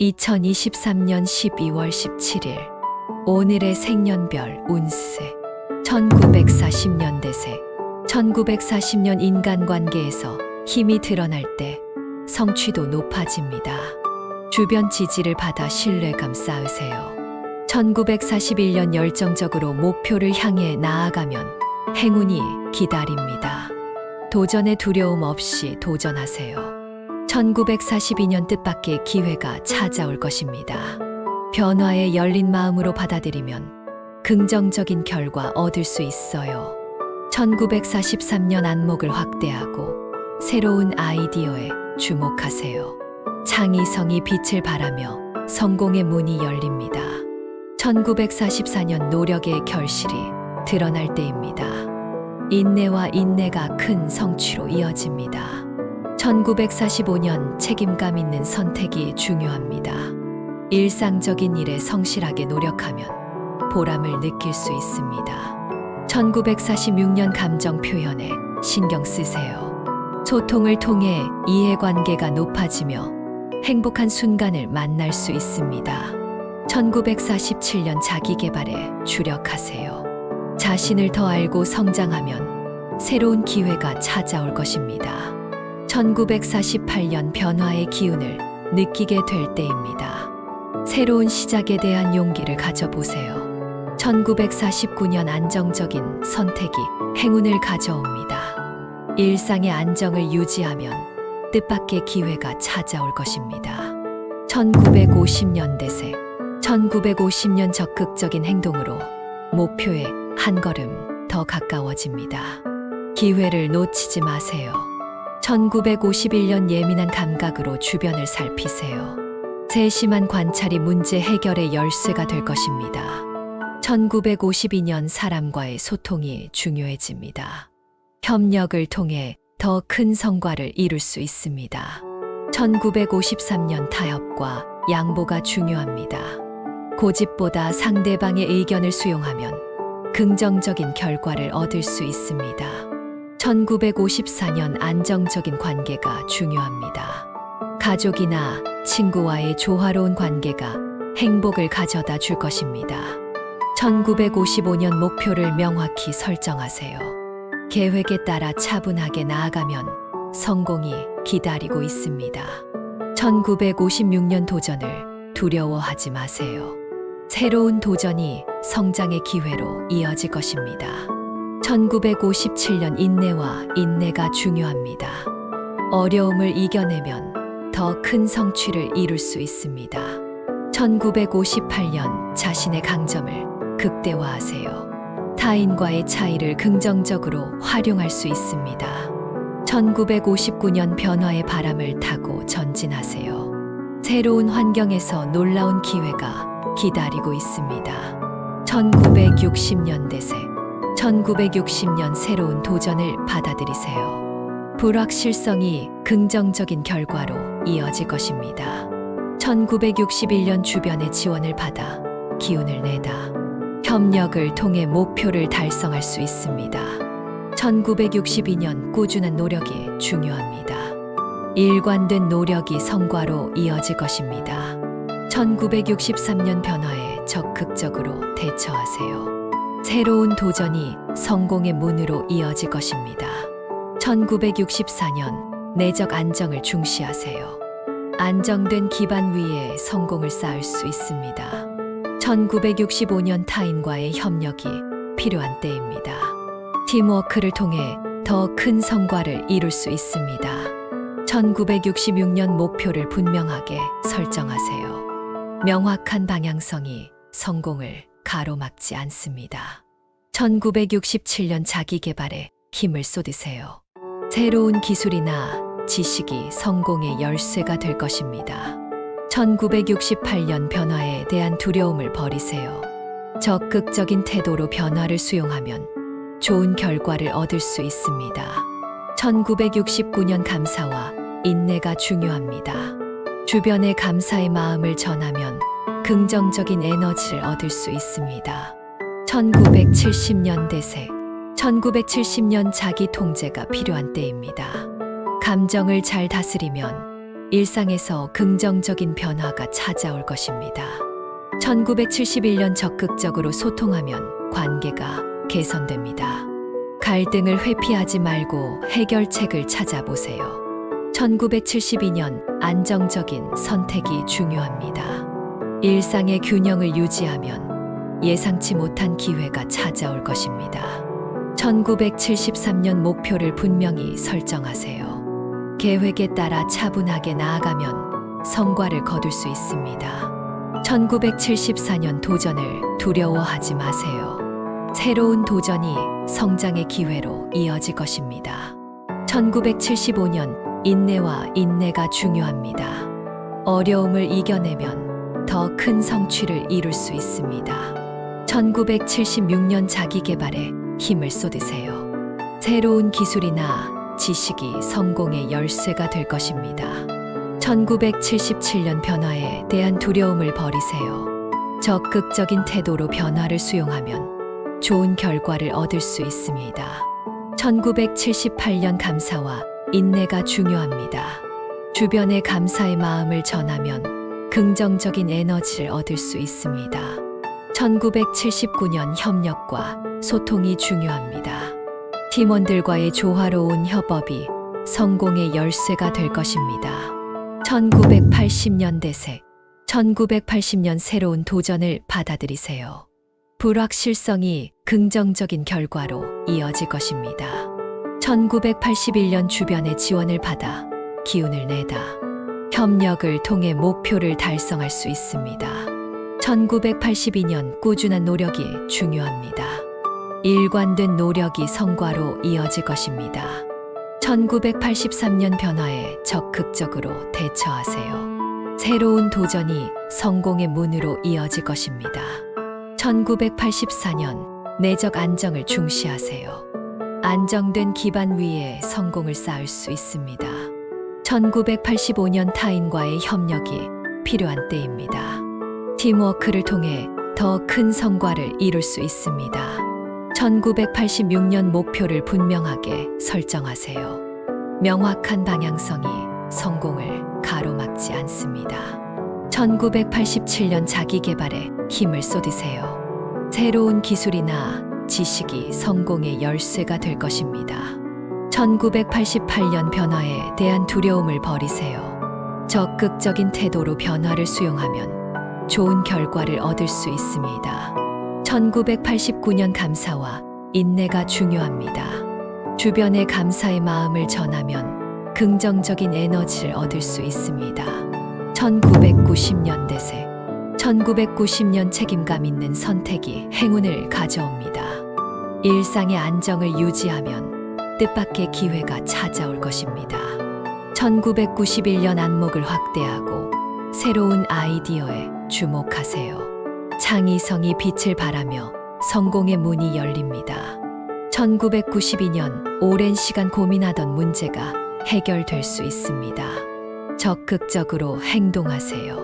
2023년 12월 17일 오늘의 생년별 운세 1940년대생 1940년 인간관계에서 힘이 드러날 때 성취도 높아집니다. 주변 지지를 받아 신뢰감 쌓으세요. 1941년 열정적으로 목표를 향해 나아가면 행운이 기다립니다. 도전의 두려움 없이 도전하세요. 1942년 뜻밖의 기회가 찾아올 것입니다. 변화에 열린 마음으로 받아들이면 긍정적인 결과 얻을 수 있어요. 1943년 안목을 확대하고 새로운 아이디어에 주목하세요. 창의성이 빛을 발하며 성공의 문이 열립니다. 1944년 노력의 결실이 드러날 때입니다. 인내와 인내가 큰 성취로 이어집니다. 1945년 책임감 있는 선택이 중요합니다. 일상적인 일에 성실하게 노력하면 보람을 느낄 수 있습니다. 1946년 감정 표현에 신경 쓰세요. 소통을 통해 이해관계가 높아지며 행복한 순간을 만날 수 있습니다. 1947년 자기개발에 주력하세요. 자신을 더 알고 성장하면 새로운 기회가 찾아올 것입니다. 1948년 변화의 기운을 느끼게 될 때입니다. 새로운 시작에 대한 용기를 가져보세요. 1949년 안정적인 선택이 행운을 가져옵니다. 일상의 안정을 유지하면 뜻밖의 기회가 찾아올 것입니다. 1950년대생 1950년 적극적인 행동으로 목표에 한 걸음 더 가까워집니다. 기회를 놓치지 마세요. 1951년 예민한 감각으로 주변을 살피세요. 세심한 관찰이 문제 해결의 열쇠가 될 것입니다. 1952년 사람과의 소통이 중요해집니다. 협력을 통해 더 큰 성과를 이룰 수 있습니다. 1953년 타협과 양보가 중요합니다. 고집보다 상대방의 의견을 수용하면 긍정적인 결과를 얻을 수 있습니다. 1954년 안정적인 관계가 중요합니다. 가족이나 친구와의 조화로운 관계가 행복을 가져다 줄 것입니다. 1955년 목표를 명확히 설정하세요. 계획에 따라 차분하게 나아가면 성공이 기다리고 있습니다. 1956년 도전을 두려워하지 마세요. 새로운 도전이 성장의 기회로 이어질 것입니다. 1957년 인내와 인내가 중요합니다. 어려움을 이겨내면 더 큰 성취를 이룰 수 있습니다. 1958년 자신의 강점을 극대화하세요. 타인과의 차이를 긍정적으로 활용할 수 있습니다. 1959년 변화의 바람을 타고 전진하세요. 새로운 환경에서 놀라운 기회가 기다리고 있습니다. 1960년대생 1960년 새로운 도전을 받아들이세요. 불확실성이 긍정적인 결과로 이어질 것입니다. 1961년 주변의 지원을 받아 기운을 내다 협력을 통해 목표를 달성할 수 있습니다. 1962년 꾸준한 노력이 중요합니다. 일관된 노력이 성과로 이어질 것입니다. 1963년 변화에 적극적으로 대처하세요. 새로운 도전이 성공의 문으로 이어질 것입니다. 1964년 내적 안정을 중시하세요. 안정된 기반 위에 성공을 쌓을 수 있습니다. 1965년 타인과의 협력이 필요한 때입니다. 팀워크를 통해 더 큰 성과를 이룰 수 있습니다. 1966년 목표를 분명하게 설정하세요. 명확한 방향성이 성공을 가로막지 않습니다. 1967년 자기 개발에 힘을 쏟으세요. 새로운 기술이나 지식이 성공의 열쇠가 될 것입니다. 1968년 변화에 대한 두려움을 버리세요. 적극적인 태도로 변화를 수용하면 좋은 결과를 얻을 수 있습니다. 1969년 감사와 인내가 중요합니다. 주변에 감사의 마음을 전하면 긍정적인 에너지를 얻을 수 있습니다. 1970년대생 1970년 자기 통제가 필요한 때입니다. 감정을 잘 다스리면 일상에서 긍정적인 변화가 찾아올 것입니다. 1971년 적극적으로 소통하면 관계가 개선됩니다. 갈등을 회피하지 말고 해결책을 찾아보세요. 1972년 안정적인 선택이 중요합니다. 일상의 균형을 유지하면 예상치 못한 기회가 찾아올 것입니다. 1973년 목표를 분명히 설정하세요. 계획에 따라 차분하게 나아가면 성과를 거둘 수 있습니다. 1974년 도전을 두려워하지 마세요. 새로운 도전이 성장의 기회로 이어질 것입니다. 1975년 인내와 인내가 중요합니다. 어려움을 이겨내면 더 큰 성취를 이룰 수 있습니다. 1976년 자기 개발에 힘을 쏟으세요. 새로운 기술이나 지식이 성공의 열쇠가 될 것입니다. 1977년 변화에 대한 두려움을 버리세요. 적극적인 태도로 변화를 수용하면 좋은 결과를 얻을 수 있습니다. 1978년 감사와 인내가 중요합니다. 주변에 감사의 마음을 전하면 긍정적인 에너지를 얻을 수 있습니다. 1979년 협력과 소통이 중요합니다. 팀원들과의 조화로운 협업이 성공의 열쇠가 될 것입니다. 1980년 대세, 1980년 새로운 도전을 받아들이세요. 불확실성이 긍정적인 결과로 이어질 것입니다. 1981년 주변의 지원을 받아 기운을 내다. 협력을 통해 목표를 달성할 수 있습니다. 1982년 꾸준한 노력이 중요합니다. 일관된 노력이 성과로 이어질 것입니다. 1983년 변화에 적극적으로 대처하세요. 새로운 도전이 성공의 문으로 이어질 것입니다. 1984년 내적 안정을 중시하세요. 안정된 기반 위에 성공을 쌓을 수 있습니다. 1985년 타인과의 협력이 필요한 때입니다. 팀워크를 통해 더 큰 성과를 이룰 수 있습니다. 1986년 목표를 분명하게 설정하세요. 명확한 방향성이 성공을 가로막지 않습니다. 1987년 자기 개발에 힘을 쏟으세요. 새로운 기술이나 지식이 성공의 열쇠가 될 것입니다. 1988년 변화에 대한 두려움을 버리세요. 적극적인 태도로 변화를 수용하면 좋은 결과를 얻을 수 있습니다. 1989년 감사와 인내가 중요합니다. 주변에 감사의 마음을 전하면 긍정적인 에너지를 얻을 수 있습니다. 1990년 대세 1990년 책임감 있는 선택이 행운을 가져옵니다. 일상의 안정을 유지하면 뜻밖의 기회가 찾아올 것입니다. 1991년 안목을 확대하고 새로운 아이디어에 주목하세요. 창의성이 빛을 발하며 성공의 문이 열립니다. 1992년 오랜 시간 고민하던 문제가 해결될 수 있습니다. 적극적으로 행동하세요.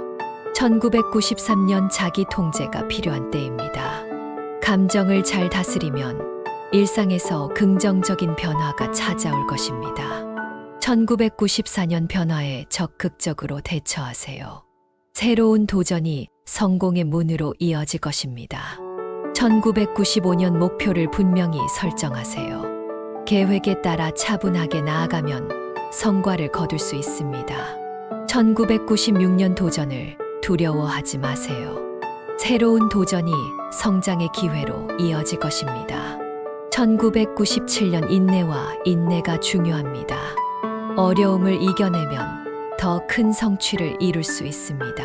1993년 자기 통제가 필요한 때입니다. 감정을 잘 다스리면 일상에서 긍정적인 변화가 찾아올 것입니다. 1994년 변화에 적극적으로 대처하세요. 새로운 도전이 성공의 문으로 이어질 것입니다. 1995년 목표를 분명히 설정하세요. 계획에 따라 차분하게 나아가면 성과를 거둘 수 있습니다. 1996년 도전을 두려워하지 마세요. 새로운 도전이 성장의 기회로 이어질 것입니다. 1997년 인내와 인내가 중요합니다. 어려움을 이겨내면 더 큰 성취를 이룰 수 있습니다.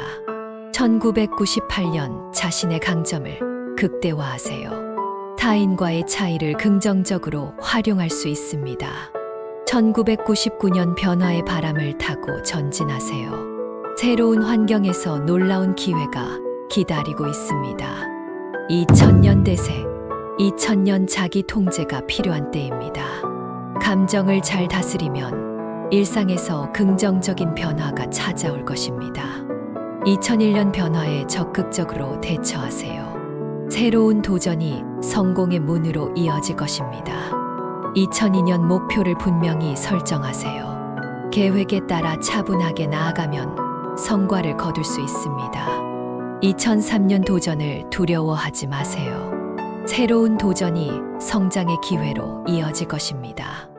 1998년 자신의 강점을 극대화하세요. 타인과의 차이를 긍정적으로 활용할 수 있습니다. 1999년 변화의 바람을 타고 전진하세요. 새로운 환경에서 놀라운 기회가 기다리고 있습니다. 2000년 대세, 2000년 자기 통제가 필요한 때입니다. 감정을 잘 다스리면 일상에서 긍정적인 변화가 찾아올 것입니다. 2001년 변화에 적극적으로 대처하세요. 새로운 도전이 성공의 문으로 이어질 것입니다. 2002년 목표를 분명히 설정하세요. 계획에 따라 차분하게 나아가면 성과를 거둘 수 있습니다. 2003년 도전을 두려워하지 마세요. 새로운 도전이 성장의 기회로 이어질 것입니다.